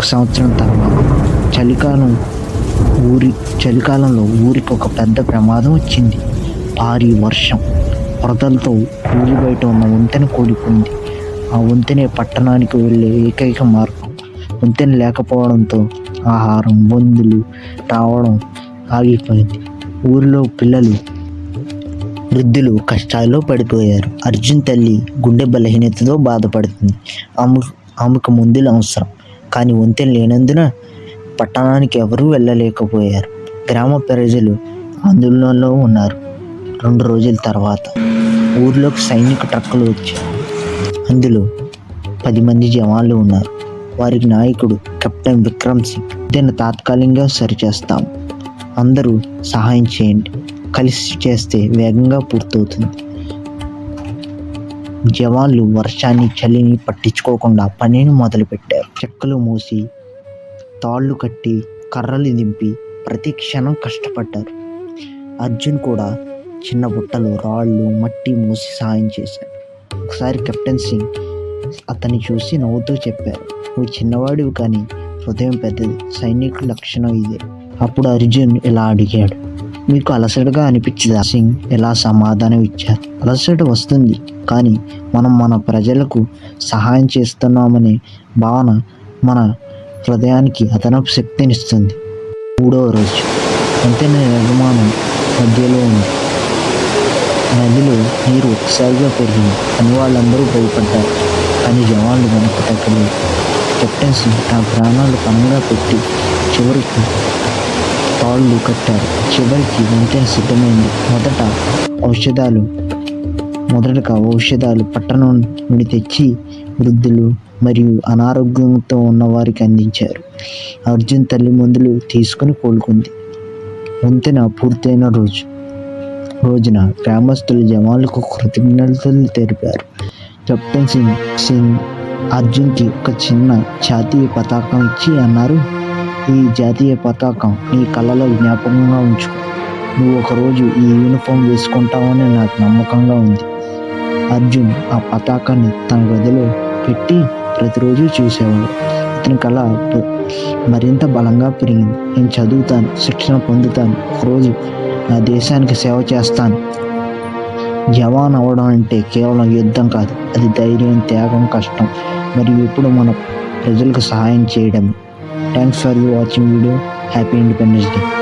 ఒక సంవత్సరం తర్వాత చలికాలం ఊరి చలికాలంలో ఊరికి ఒక పెద్ద ప్రమాదం వచ్చింది. భారీ వర్షం వరదలతో ఊరి బయట ఉన్న వంతెన కూలిపోయింది. ఆ వంతెనే పట్టణానికి వెళ్ళే ఏకైక మార్గం. వంతెన లేకపోవడంతో ఆహారం మందులు రావడం ఆగిపోయింది. ఊరిలో పిల్లలు వృద్ధులు కష్టాల్లో పడిపోయారు. అర్జున్ తల్లి గుండె బలహీనతతో బాధపడుతుంది. ఆమె ఆమెకు మందులు అవసరం. కానీ వంతెన లేనందున పట్టణానికి ఎవరూ వెళ్ళలేకపోయారు. గ్రామ ప్రజలు ఆందోళనలో ఉన్నారు. రెండు రోజుల తర్వాత ఊర్లోకి సైనిక ట్రక్కులు వచ్చాయి. అందులో పది మంది జవాన్లు ఉన్నారు. వారికి నాయకుడు కెప్టెన్ విక్రమ్ సింగ్. దీన్ని తాత్కాలికంగా సరిచేస్తాం. అందరూ సహాయం చేయండి. కలిసి చేస్తే వేగంగా పూర్తవుతుంది. జవాన్లు వర్షాన్ని చలిని పట్టించుకోకుండా పనిని మొదలుపెట్టారు. చెక్కలు మూసి తాళ్ళు కట్టి కర్రలు దింపి ప్రతి క్షణం కష్టపడ్డారు. అర్జున్ కూడా చిన్న బుట్టలు రాళ్ళు మట్టి మూసి సహాయం చేశాడు. ఒకసారి కెప్టెన్ సింగ్ అతన్ని చూసి నవ్వుతూ చెప్పారు నువ్వు చిన్నవాడివి కానీ హృదయం పెద్దది సైనికుల లక్షణం ఇదే అప్పుడు అర్జున్ ఇలా అడిగాడు మీకు అలసటగా అనిపించదా సింగ్? ఎలా సమాధానం ఇచ్చారు? అలసట వస్తుంది కానీ మనం మన ప్రజలకు సహాయం చేస్తున్నామనే భావన మన హృదయానికి అదనపు శక్తినిస్తుంది. మూడవ రోజు. వంతెన నిర్మాణం మధ్యలో ఉంది. నదిలో నీరు ఒకసారిగా పెరిగింది. అని వాళ్ళందరూ భయపడ్డారు కానీ జవాన్లు వెనక్కి తగ్గలేదు. కెప్టెన్సీ ఆ ప్రాణాలు పనంగా పెట్టి చివరికి తాళ్ళు కట్టారు. చివరికి వంతెన సిద్ధమైంది. మొదట ఔషధాలు మొదటగా ఔషధాలు పట్టణం నుండి తెచ్చి వృద్ధులు మరియు అనారోగ్యంతో ఉన్న వారికి అందించారు. అర్జున్ తల్లి మందులు తీసుకుని కోలుకుంది. వంతెన పూర్తయిన రోజు రోజున గ్రామస్తులు జవాన్లకు కృతజ్ఞతలు తెలిపారు. కెప్టెన్ సింగ్ సింగ్ అర్జున్కి ఒక చిన్న జాతీయ పతాకం ఇచ్చి అన్నారు. ఈ జాతీయ పతాకం నీ కళ్ళలో జ్ఞాపకంగా ఉంచుకో. నువ్వు ఒకరోజు ఈ యూనిఫామ్ వేసుకుంటావని నాకు నమ్మకంగా ఉంది. అర్జున్ ఆ పతాకాన్ని తన గదిలో పెట్టి ప్రతిరోజు చూసేవాడు. అతని కళ మరింత బలంగా పెరిగింది. నేను చదువుతాను శిక్షణ పొందుతాను ఒకరోజు నా దేశానికి సేవ చేస్తాను. జవాన్ అవ్వడం అంటే కేవలం యుద్ధం కాదు అది ధైర్యం త్యాగం కష్టం. మరియు ఇప్పుడు మన ప్రజలకు సహాయం చేయడం Thanks for watching video. Happy Independence Day.